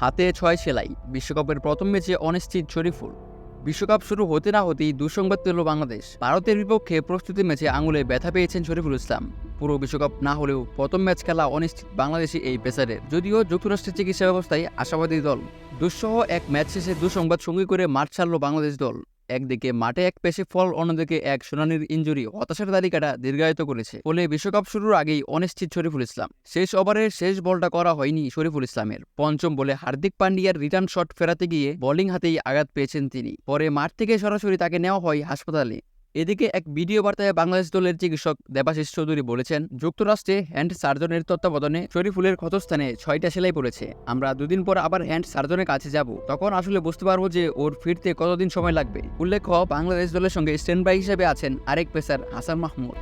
হাতে ছয় সেলাই, বিশ্বকাপের প্রথম ম্যাচে অনিশ্চিত শরীফুল। বিশ্বকাপ শুরু হতে না হতেই দুঃসংবাদ পেল বাংলাদেশ। ভারতের বিপক্ষে প্রস্তুতি ম্যাচে আঙুলে ব্যথা পেয়েছেন শরীফুল ইসলাম। পুরো বিশ্বকাপ না হলেও প্রথম ম্যাচ খেলা অনিশ্চিত বাংলাদেশি এই পেসারের। যদিও যুক্তরাষ্ট্রের চিকিৎসা ব্যবস্থায় আশাবাদী দল। দুঃসহ এক ম্যাচ শেষে দুঃসংবাদ সঙ্গী করে মাঠ ছাড়ল বাংলাদেশ দল। একদিকে মাঠে এক পেশে ফল, অন্যদিকে এক সোনানির ইঞ্জুরি, হতাশার তালিকাটা দীর্ঘায়িত করেছে। ফলে বিশ্বকাপ শুরুর আগেই অনিশ্চিত শরীফুল ইসলাম। শেষ ওভারের শেষ বলটা করা হয়নি শরীফুল ইসলামের। পঞ্চম বলে হার্দিক পান্ডিয়ার রিটার্ন শট ফেরাতে গিয়ে বোলিং হাতেই আঘাত পেয়েছেন তিনি। পরে মাঠ থেকে সরাসরি তাকে নেওয়া হয় হাসপাতালে। এদিকে এক ভিডিও বার্তায় বাংলাদেশ দলের চিকিৎসক দেবাশিস চৌধুরী বলেছেন, যুক্তরাষ্ট্রে হ্যান্ড সার্জনের তত্ত্বাবধানে শরীফুলের ক্ষতস্থানে ছয়টা সেলাই পড়েছে। আমরা দুদিন পর আবার হ্যান্ড সার্জনের কাছে যাব। তখন আসলে বুঝতে পারব যে ওর ফিরতে কতদিন সময় লাগবে। উল্লেখ্য, বাংলাদেশ দলের সঙ্গে স্ট্যান্ড বাই হিসেবে আছেন আরেক পেসার হাসান মাহমুদ।